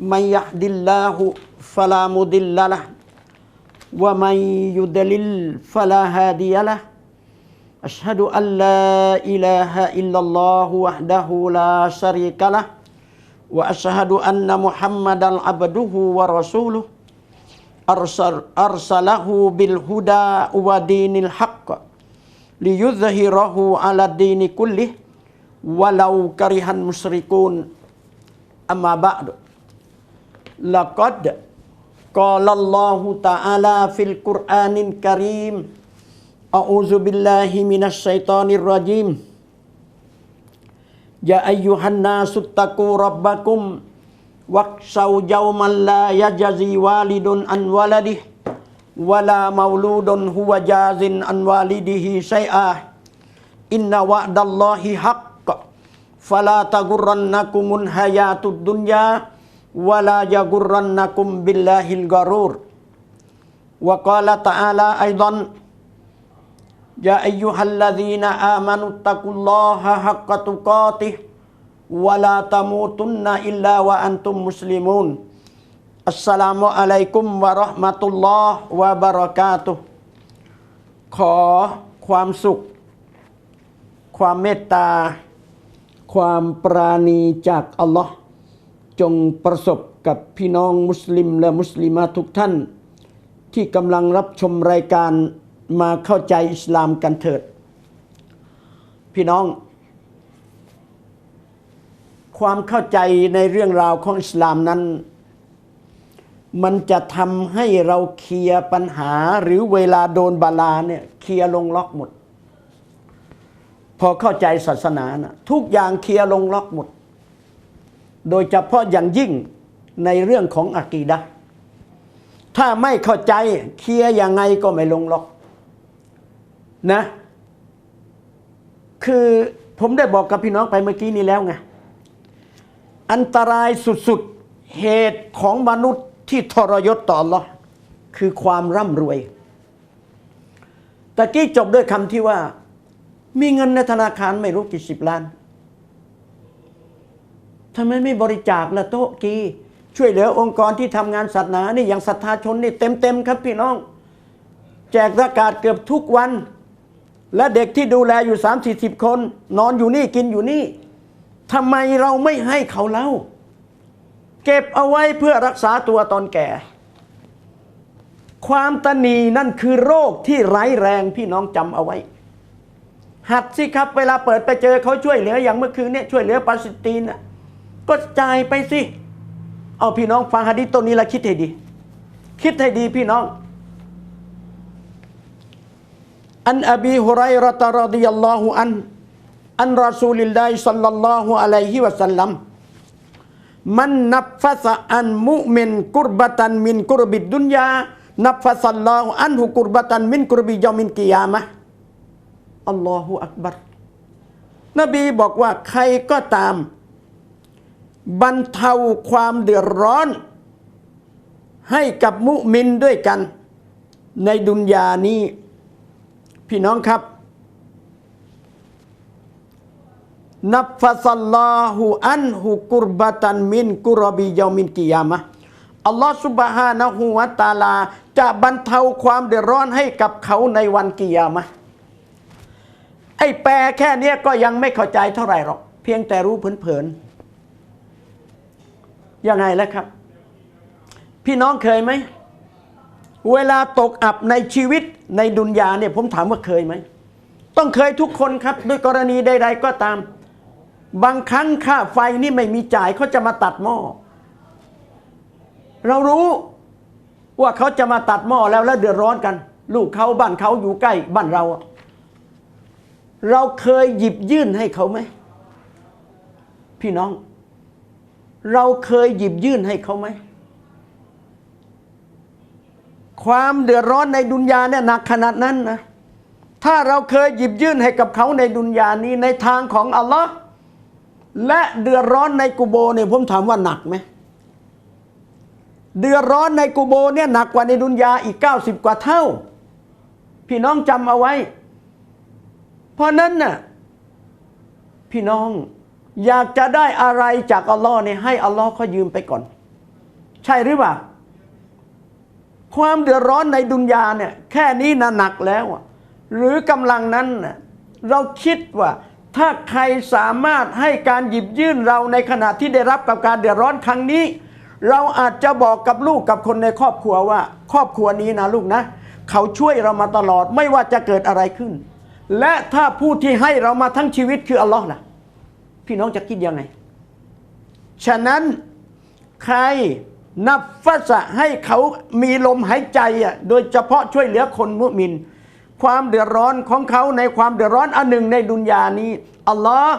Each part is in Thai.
من يهد الله فلا مضل له ومن يضلل فلا هادي له. أشهد أن لا إله إلا الله وحده لا شريك له وأشهد أن محمدا عبده ورسوله. أرسل أرسله بالهدى ودين الحق ليظهره على الدين كله ولو كره المشركون. أما بعد. laqad qala Allah taala fil Qur'anil Karim. A'udzu billahi minasy syaithanir rajim. Ya ayyuhan nasu taqu rabbakum waqsaw yawman la yajzi walidun an waladih wala mauludun huwa jazin an walidihi syai'ah inna wa'dallahi haqq. Fala taghurrannakumul hayatud dunya. ولا يغرنكم بالله الغرور وقال تعالى أيضا يا أيها الذين آمنوا اتقوا الله حق تقاته ولا تموتن إلا وأنتم مسلمون السلام عليكم ورحمة الله وبركاته ขอความสุข ความเมตตา ความปราณีจากอัลลอฮ์ จงประสบกับพี่น้องมุสลิมและมุสลิมาทุกท่าน ที่กำลังรับชมรายการมาเข้าใจอิสลามกันเถิด พี่น้อง ความเข้าใจในเรื่องราวของอิสลามนั้น มันจะทำให้เราเคลียร์ปัญหาหรือเวลาโดนบาลาเนี่ยเคลียร์ลงล็อกหมด พอเข้าใจศาสนานะทุกอย่างเคลียร์ลงล็อกหมด โดยเฉพาะอย่างยิ่งในเรื่องของอากีดะถ้าไม่เข้าใจเคลียร์ยังไงก็ไม่ลงล็อกนะ คือผมได้บอกกับพี่น้องไปเมื่อกี้นี้แล้วไงอันตรายสุดๆเหตุของมนุษย์ที่ทรยศต่อ Allah คือความร่ำรวยตะกี้จบด้วยคำที่ว่า มีเงินในธนาคารไม่รู้กี่สิบล้าน ทำไมไม่บริจาคละโต๊ะกี ช่วยเหลือองค์กรที่ทำงานศาสนานี่อย่างศรัทธาชนนี่เต็มๆครับพี่น้อง แจกประกาศเกือบทุกวัน และเด็กที่ดูแลอยู่สามสี่สิบคน นอนอยู่นี่กินอยู่นี่ทำไมเราไม่ให้เขาเล่า เก็บเอาไว้เพื่อรักษาตัวตอนแก่ ความตนีนั่นคือโรคที่ร้ายแรงพี่น้องจำเอาไว้หัดสิครับเวลาเปิดไปเจอเขาช่วยเหลืออย่างเมื่อคืนเนี่ยช่วยเหลือปาเลสไตน์น่ะ ก็จ่ายไปสิ เอาพี่น้องฟังฮะดิษตัวนี้และคิดให้ดี คิดให้ดีพี่น้อง อันอบีฮุไรระตะรดิยัลลอฮุอัน อันรอซูลิลลาฮิสัลลัลลอฮุอะลัยฮิวะสัลลัมมันนับฟะสะอันมุมินกุรบะตันมินกุรบิดดุนยานับฟะสัลลอฮุอันฮุกุรบะตันมินกุรบิยามินกิยามะอัลลอฮุอักบัรนบีบอกว่าใครก็ตาม บรรเทาความเดือดร้อน ให้กับมุมินด้วยกัน ในดุนยานี้ พี่น้องครับ นับฟะซัลลอฮุอันฮุกุรบะตันมินกุรบิยามินกิยามะอัลลอฮฺสุบฮานะฮูวะตาลา จะบรรเทาความเดือดร้อนให้กับเขาในวันกิยามะไอ้แปลแค่เนี้ยก็ยังไม่เข้าใจเท่าไหร่หรอก เพียงแต่รู้เผินๆ ยังไงแล้วครับ พี่น้องเคยไหม เวลาตกอับในชีวิตในดุนยาเนี่ยผมถามว่าเคยไหม ต้องเคยทุกคนครับ ด้วยกรณีใด ๆ ก็ตาม บางครั้งค่าไฟนี่ไม่มีจ่ายเขาจะมาตัดหม้อ เรารู้ว่าเขาจะมาตัดหม้อแล้วแล้วเดือดร้อนกัน ลูกเขาบ้านเขาอยู่ใกล้บ้านเรา เราเคยหยิบยื่นให้เขาไหม พี่น้อง เราเคยหยิบยื่นให้เขาไหม ความเดือดร้อนในดุนยาเนี่ยหนักขนาดนั้นนะ ถ้าเราเคยหยิบยื่นให้กับเขาในดุนยานี้ในทางของอัลลอฮ์และเดือดร้อนในกุโบเนี่ยผมถามว่าหนักไหม เดือดร้อนในกุโบเนี่ยหนักกว่าในดุนยาอีก 90 กว่าเท่า พี่น้องจำเอาไว้ เพราะนั้นน่ะพี่น้อง อยากจะได้อะไรจากอัลลอฮ์เนี่ยให้อัลลอฮ์เขายืมไปก่อน ใช่หรือเปล่า ความเดือดร้อนในดุนยาเนี่ยแค่นี้นะหนักแล้วหรือกำลังนั้นเราคิดว่า ถ้าใครสามารถให้การหยิบยื่นเราในขณะที่ได้รับกับการเดือดร้อนครั้งนี้ เราอาจจะบอกกับลูกกับคนในครอบครัวว่า ครอบครัวนี้นะลูกนะ เขาช่วยเรามาตลอดไม่ว่าจะเกิดอะไรขึ้น และถ้าผู้ที่ให้เรามาทั้งชีวิตคืออัลลอฮ์ล่ะ พี่น้องจะคิดยังไง ฉะนั้นใครนับฟัสะให้เขามีลมหายใจอะโดยเฉพาะช่วยเหลือคนมุมินความเดือดร้อนของเขาในความเดือดร้อนอันหนึ่งในดุนยานี้อัลลอฮ์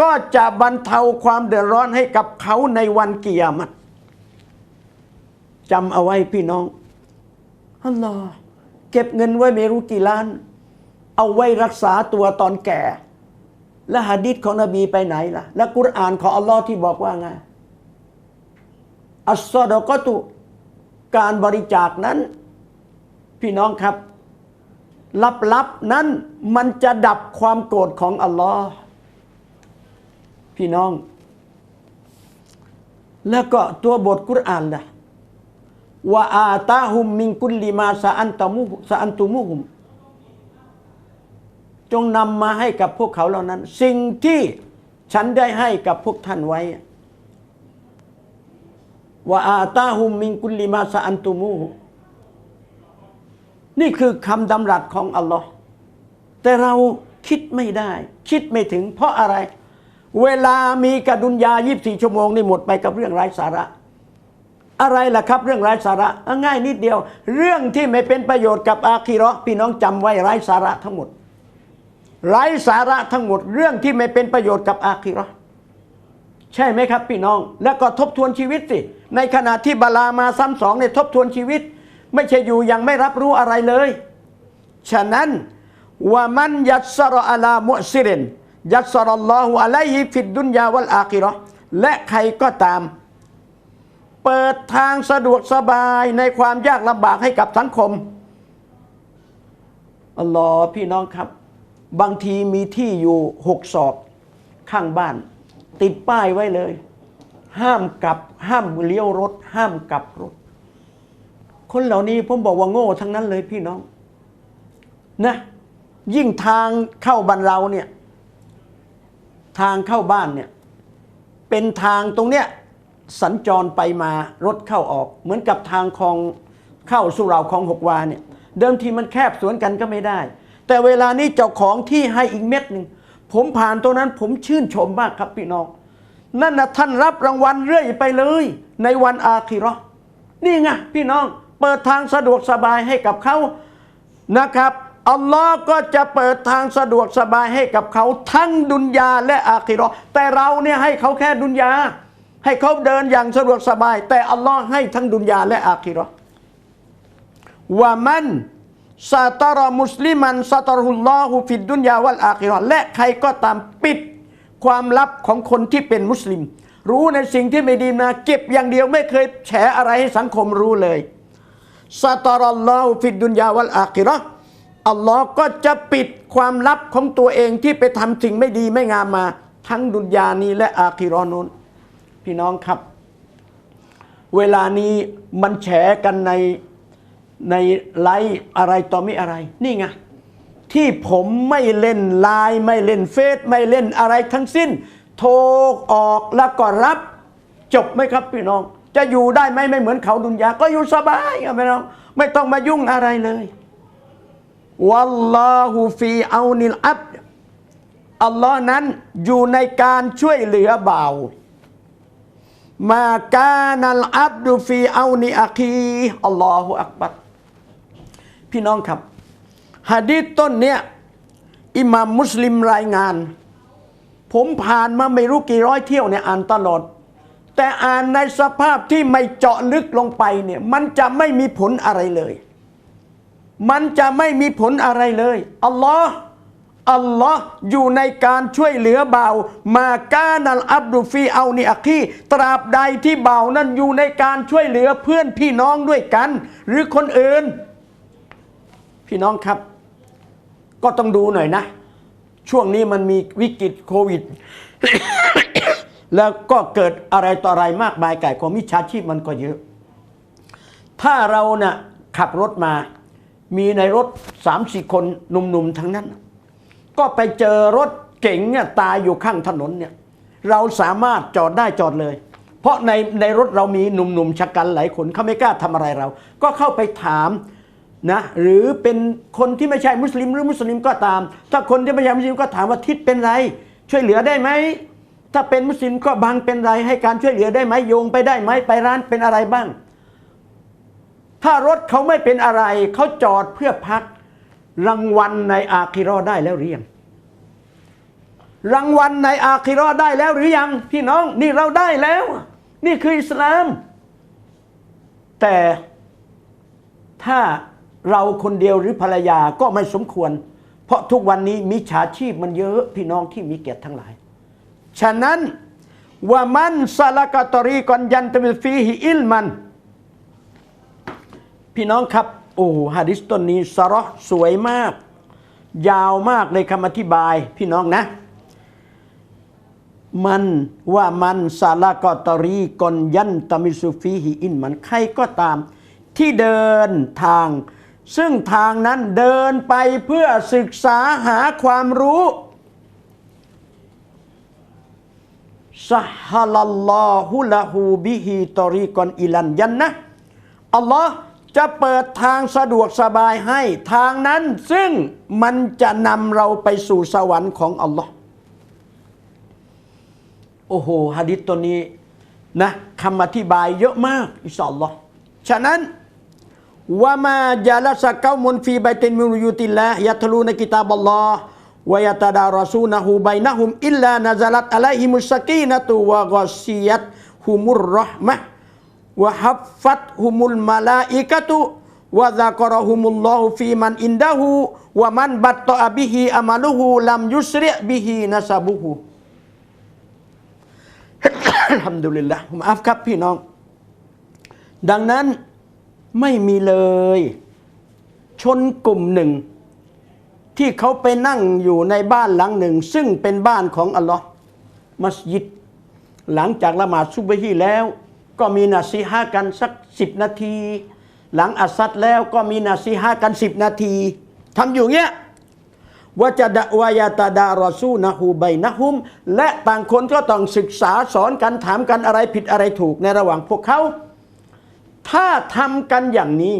ก็จะบรรเทาความเดือดร้อนให้กับเขาในวันเกิยามัตจำเอาไว้พี่น้องอัลลอฮ์เก็บเงินไว้ไม่รู้กี่ล้าน เอาไว้รักษาตัวตอนแก่ และหะดีษของนบีไปไหนล่ะ และกุรอานของอัลลอฮ์ที่บอกว่าไงอัสซอดก็ตุการบริจาคนั้น พี่น้องครับลับๆนั้นมันจะดับความโกรธของอัลลอฮ์พี่น้อง แล้วก็ตัวบทกุรอานล่ะว่าอาตาฮุมมิงกุลลิมาสะอันตมุสะอันตุมุฮุม จงนำมาให้กับพวกเขาเหล่านั้น สิ่งที่ฉันได้ให้กับพวกท่านไว้ว่าอาตาฮุมมิงกุลิมาสอันตุมูนี่คือคำดำรัสของอัลลอฮ์แต่เราคิดไม่ได้ คิดไม่ถึงเพราะอะไร เวลามีกระดุนยา 24 ชั่วโมงนี่หมดไปกับเรื่องไร้สาระ อะไรล่ะครับ เรื่องไร้สาระง่ายนิดเดียว เรื่องที่ไม่เป็นประโยชน์กับอาคีราะห์พี่น้องจำไว้ไร้สาระทั้งหมด ไร้สาระทั้งหมดเรื่องที่ไม่เป็นประโยชน์กับอาคีราะห์ใช่ไหมครับพี่น้อง แล้วก็ทบทวนชีวิตสิ ในขณะที่บาลามาซ้ำสองเนี่ยทบทวนชีวิต ไม่ใช่อยู่ยังไม่รับรู้อะไรเลย ฉะนั้นว่ามันยัสรอลามุซิรินยัสรอัลลอฮุอะลัยฮิฟิดดุนยาวัลอาคิราะห์และใครก็ตาม เปิดทางสะดวกสบายในความยากลำบากให้กับสังคมอัลลอฮ์พี่น้องครับ บางทีมีที่อยู่หกศอกข้างบ้าน ติดป้ายไว้เลย ห้ามกลับ ห้ามเลี้ยวรถ ห้ามกลับรถ คนเหล่านี้ผมบอกว่าโง่ทั้งนั้นเลยพี่น้อง นะ ยิ่งทางเข้าบ้านเราเนี่ย ทางเข้าบ้านเนี่ย เป็นทางตรงเนี้ยสัญจรไปมารถเข้าออก เหมือนกับทางคลองเข้าสุเราคลองหกวาเนี่ย เดิมทีมันแคบสวนกันก็ไม่ได้ แต่เวลานี้เจ้าของที่ให้อีกเม็ดหนึ่งผมผ่านตรงนั้นผมชื่นชมมากครับพี่น้อง นั่นนะท่านรับรางวัลเรื่อยไปเลย ในวันอาคิราะห์นี่ไงพี่น้องเปิดทางสะดวกสบายให้กับเขานะครับอัลลอฮ์ก็จะเปิดทางสะดวกสบายให้กับเขาทั้งดุนยาและอาคิราะห์แต่เราเนี่ยให้เขาแค่ดุนยาให้เขาเดินอย่างสะดวกสบาย แต่อัลลอฮ์ให้ทั้งดุนยาและอาคิราะห์ว่ามัน ซาตารมุสลิมันซาตารุลลอฮุฟิดดุนยาวัลอาคิรและใครก็ตามปิดความลับของคนที่เป็นมุสลิม รู้ในสิ่งที่ไม่ดีนะเก็บอย่างเดียวไม่เคยแฉอะไรให้สังคมรู้เลยซาตารัลลอฮุฟิดดุนยาวัลอาคิรอัลลอฮ์ก็จะปิดความลับของตัวเองที่ไปทำสิ่งไม่ดีไม่งามมา ทั้งดุนยานี้และอาคิราะห์นู้นพี่น้องครับ เวลานี้มันแฉกันใน ในไลฟ์อะไรต่อไม่อะไร นี่ไงที่ผมไม่เล่นไลน์ไม่เล่นเฟซไม่เล่นอะไรทั้งสิ้น โทรออกแล้วก็รับ จบไหมครับพี่น้อง จะอยู่ได้ไหมไม่เหมือนเขาดุนยา ก็อยู่สบายครับพี่น้อง ไม่ต้องมายุ่งอะไรเลยวัลลอฮุฟีเอานิลอับอัลลอฮ์นั้นอยู่ในการช่วยเหลือบ่าวมากานัลอับดุฟีเอานิอาคีอัลลอฮฺอักบัร พี่น้องครับฮะดีต้นเนี้ยอิหม่ามมุสลิมรายงาน ผมผ่านมาไม่รู้กี่ร้อยเที่ยวเนี่ยอ่านตลอด แต่อ่านในสภาพที่ไม่เจาะลึกลงไปเนี่ยมันจะไม่มีผลอะไรเลย มันจะไม่มีผลอะไรเลยอัลลอฮ์อัลลอฮ์อยู่ในการช่วยเหลือเบา มากานัลอับดุฟีเอานิอัคีตราบใดที่เบานั้นอยู่ในการช่วยเหลือเพื่อนพี่น้องด้วยกัน หรือคนอื่น พี่น้องครับ ก็ต้องดูหน่อยนะ ช่วงนี้มันมีวิกฤตโควิด แล้วก็เกิดอะไรต่ออะไรมากมายไก่ของมิจฉาชีพมันก็เยอะ ถ้าเราเนะ่ะขับรถมา มีในรถสามสี่คนหนุ่มๆทั้งนั้น ก็ไปเจอรถเก๋งเนี่ยตายอยู่ข้างถนนเนี่ย เราสามารถจอดได้จอดเลย เพราะในในรถเรามีหนุ่มๆชะกันหลายคนเขาไม่กล้าทำอะไรเรา ก็เข้าไปถาม นะหรือเป็นคนที่ไม่ใช่มุสลิมหรือมุสลิมก็ตาม ถ้าคนที่ไม่ใช่มุสลิมก็ถามว่าทิศเป็นไร ช่วยเหลือได้ไหมถ้าเป็นมุสลิมก็บังเป็นไร ให้การช่วยเหลือได้ไหมโยงไปได้ไหมไปร้านเป็นอะไรบ้าง ถ้ารถเขาไม่เป็นอะไร เขาจอดเพื่อพักรางวัลในอาคิราะห์ได้แล้วหรือยังรางวัลในอาคิราะห์ได้แล้วหรือยังพี่น้องนี่เราได้แล้ว นี่คืออิสลาม แต่ถ้า เราคนเดียวหรือภรรยาก็ไม่สมควร เพราะทุกวันนี้มิจฉาชีพมันเยอะพี่น้องที่มีเกียรติทั้งหลาย ฉะนั้นว่ามันซาลากตอรีกอนยันตมิฟีฮิอิลมัน พี่น้องครับ โอ้ฮะดิษต้นนี้สระสวยมาก ยาวมากเลยคำอธิบายพี่น้องนะ มันว่ามันซาลากตอรีกอนยันตมิสุฟีฮิอินมันใครก็ตาม ที่เดินทาง ซึ่งทางนั้นเดินไปเพื่อศึกษาหาความรู้สฮาลัลลอฮุละฮูบิฮิตอรีกอนอิลันยันนะอัลลอฮ์จะเปิดทางสะดวกสบายให้ทางนั้นซึ่งมันจะนำเราไปสู่สวรรค์ของอัลลอฮ์โอ้โหฮะดิษตัวนี้นะคำอธิบายเยอะมากอิสอัลลอฮ์ฉะนั้น ว่ามาจาลสกามุนฟีไบตินมิรุยุติลละยัตลูในกิตาบัลลอฮ์วยตาดารอซูนะฮูไบนะฮุมอิลลานาซาลัตอะลัยฮิมุสสกีนะตุวะกอซียัตฮุมุรเราะห์มะวะฮัฟฟัตฮุมุลมาลาอิกะตุวะซะกรฮุมุลลอฮุฟีมันอินดะฮูวะมันบัตตะบิฮิอามัลุฮูลัมยุสริบิฮินะซะบุฮู อัลฮัมดุลิลละมาอัฟครับพี่น้อง ดังนั้น ไม่มีเลย ชนกลุ่มหนึ่ง ที่เขาไปนั่งอยู่ในบ้านหลังหนึ่ง ซึ่งเป็นบ้านของอัลลอฮ์มัสยิด หลังจากละหมาดซุบฮีแล้ว ก็มีนาซีฮะกันสักสิบนาที หลังอัสซัดแล้วก็มีนาซีฮะกันสิบนาทีทำอยู่เงี้ยว่าจะดะวายตาดารอซูนะฮูไบนะฮุม และต่างคนก็ต้องศึกษาสอนกันถามกันอะไรผิดอะไรถูกในระหว่างพวกเขา ถ้าทำกันอย่างนี้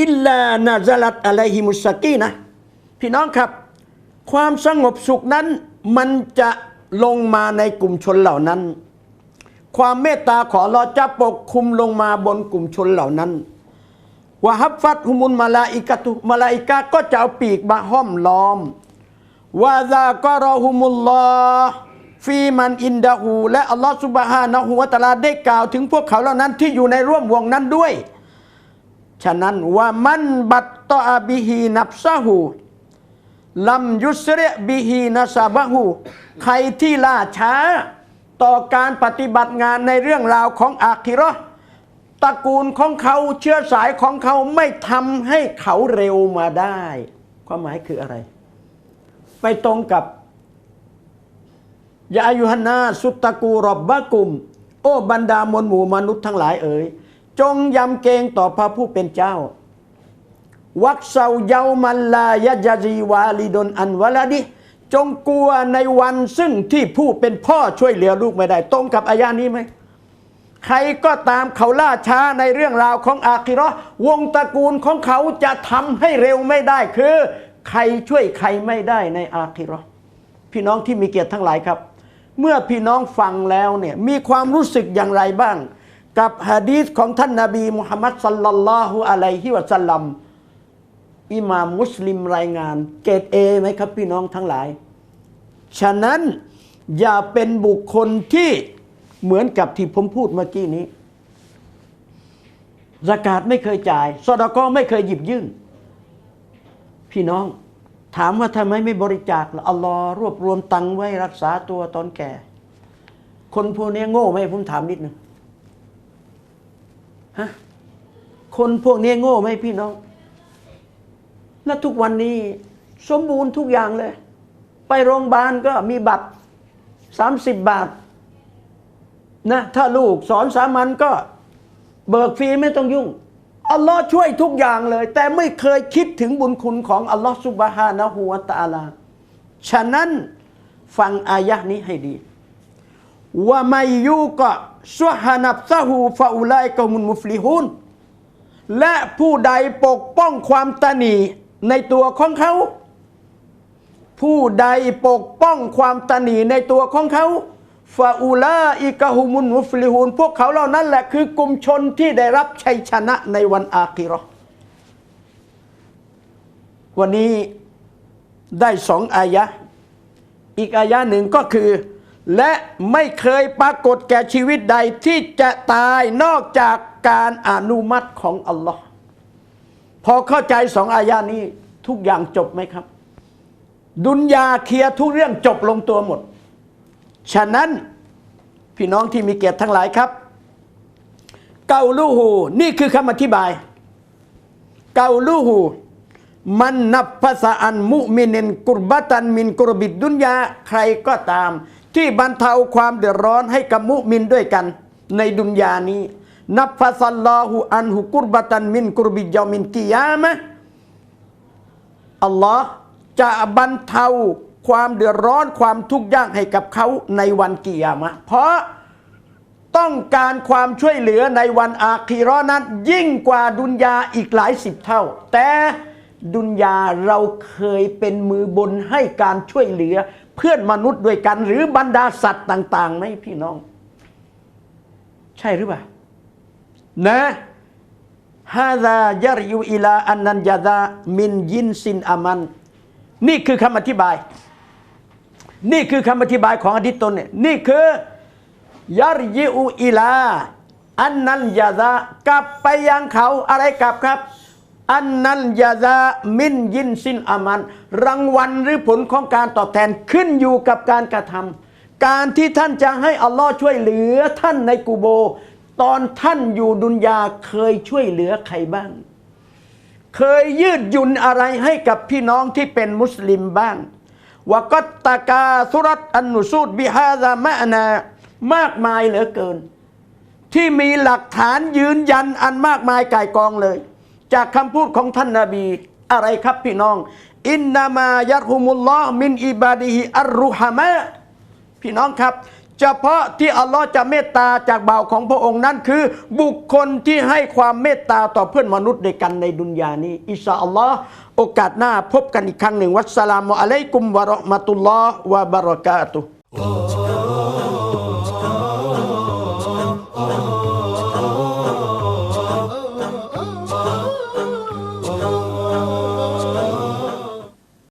อิลลานาซาลัตอะลัยฮิมุสกีนะ พี่น้องครับ ความสงบสุขนั้น มันจะลงมาในกลุ่มชนเหล่านั้น ความเมตตาของเราจะปกคุมลงมาบนกลุ่มชนเหล่านั้นวะฮับฟัตฮุมุลมาลาอิกะตุมาลาอิกะก็จะเอาปีกมาห้อมล้อมวะซากะรอฮุมุลลอ ฟีมันอินดะฮูและอัลลอฮ์ซุบฮานะฮูวะตะอาลาได้กล่าวถึงพวกเขาเหล่านั้นที่อยู่ในร่วมวงนั้นด้วย ฉะนั้นว่ามันบัตตอบิฮีนับซะฮูลัมยุสเรบิฮีนาซาบะฮูใครที่ล่าช้า ต่อการปฏิบัติงานในเรื่องราวของอาคิร์ตระกูลของเขาเชื้อสายของเขาไม่ทำให้เขาเร็วมาได้ ความหมายคืออะไร ไปตรงกับ ยาอายุฮันาสุตตะกูรบบะกุม โอ้บรรดามวลหมู่มนุษย์ทั้งหลายเอ๋ยจงยำเกรงต่อพระผู้เป็นเจ้า วักเซาเยามันลายะจาจีวาลิดนอันวละดิ จงกลัวในวันซึ่งที่ผู้เป็นพ่อช่วยเหลือลูกไม่ได้ ตรงกับอายานี้ไหมใครก็ตามเขาล่าช้าในเรื่องราวของอาคิราะห์วงตระกูลของเขาจะทำให้เร็วไม่ได้คือ ใครช่วยใครไม่ได้ในอาคิราะห์พี่น้องที่มีเกียรติทั้งหลายครับ เมื่อพี่น้องฟังแล้วเนี่ยมีความรู้สึกอย่างไรบ้าง กับฮะดีษของท่านนาบีมุฮัมมัดสัลลัลลอฮุอะลัยฮิวะสัลลัมอิหม่ามมุสลิมรายงาน เกรดเอไหมครับพี่น้องทั้งหลาย ฉะนั้นอย่าเป็นบุคคลที่เหมือนกับที่ผมพูดเมื่อกี้นี้สกาดไม่เคยจ่ายสอดก็ไม่เคยหยิบยื่น พี่น้อง ถามว่าทำไมไม่บริจาคอัลลอฮ์รวบรวมตังไว้รักษาตัวตอนแก่ คนพวกนี้โง่ไหมผมถามนิดหนึ่งฮะคนพวกนี้โง่ไหมพี่น้อง และทุกวันนี้สมบูรณ์ทุกอย่างเลย ไปโรงพยาบาลก็มีบัตร30บาทนะถ้าลูกสอนสามัญก็เบิกฟรีไม่ต้องยุ่ง อัลลอฮ์ช่วยทุกอย่างเลย แต่ไม่เคยคิดถึงบุญคุณของอัลลอฮ์สุบฮานะฮูวะตาลา ฉะนั้นฟังอายะนี้ให้ดีว่าไม่ยูก็สุฮานับซะฮูฟาอุไลกะมุนมุฟลิฮูนและผู้ใดปกป้องความตนีในตัวของเขา ผู้ใดปกป้องความตนีในตัวของเขา ฟาอูลาอิกะฮุมุนมุฟลิฮูนพวกเขาเหล่านั้นแหละคือกลุ่มชนที่ได้รับชัยชนะในวันอาคิราะห์วันนี้ได้สองอายะ อีกอายะหนึ่งก็คือ และไม่เคยปรากฏแก่ชีวิตใดที่จะตายนอกจากการอนุมัติของอัลลอฮ์พอเข้าใจสองอายะนี้ทุกอย่างจบไหมครับ ดุนยาเคลียร์ทุกเรื่องจบลงตัวหมด ฉะนั้นพี่น้องที่มีเกียรติทั้งหลายครับเกาลูหูนี่คือคำอธิบาย เกาลูหูมันนับภาษาอันมุมินินกุรบตันมินกุรบิดดุนยาใครก็ตาม ที่บรรเทาความเดือดร้อนให้กับมุมินด้วยกัน ในดุนยานี้ นับภาษาลอหูอันหุกุรบตันมินกุรบิดยามินกิยามะอัลลอฮ์จะบรรเทา ความเดือดร้อนความทุกข์ยากให้กับเขาในวันกิยามะเพราะต้องการความช่วยเหลือในวันอาคีราะห์นั้น ยิ่งกว่าดุนยาอีกหลายสิบเท่า แต่ดุนยาเราเคยเป็นมือบนให้การช่วยเหลือ เพื่อนมนุษย์ด้วยกัน หรือบรรดาสัตว์ต่างๆไหมพี่น้อง ใช่หรือเปล่านะฮาซายริยูอิลาอันนันยาดามินยินซินอามัน นี่คือคำอธิบาย นี่คือคำอธิบายของอดิตตนเนี่ยนี่คือยารยิอูอิลา อันนันยาดากลับไปยังเขาอะไรกลับครับ อันนันยาดามินยินซินอามัน รางวัลหรือผลของการตอบแทนขึ้นอยู่กับการกระทำการที่ท่านจะให้อัลลอฮ์ช่วยเหลือท่านในกูโบ ตอนท่านอยู่ดุนยาเคยช่วยเหลือใครบ้าง เคยยืดหยุ่นอะไรให้กับพี่น้องที่เป็นมุสลิมบ้าง วกัตตากาสุรัตอันนุสูดบิฮาซามะนามากมายเหลือเกิน ที่มีหลักฐานยืนยันอันมากมายก่ายกองเลย จากคำพูดของท่านนาบีอะไรครับพี่น้อง อินนามายะฮุมุลลอฮ์มินอิบาดิฮิอัรรุฮามะพี่น้องครับเฉพาะที่อัลลอฮ์จะเมตตาจากบ่าวของพระองค์นั้นคือ บุคคลที่ให้ความเมตตาต่อเพื่อนมนุษย์ด้วยกันในดุนยานี้ อิชาอัลลอฮ์ โอกาสหน้าพบกันอีกครั้งหนึ่ง วัสสลามุอะลัยกุมวะเราะมะตุลลอฮ์วะบะเราะกาตุฮ์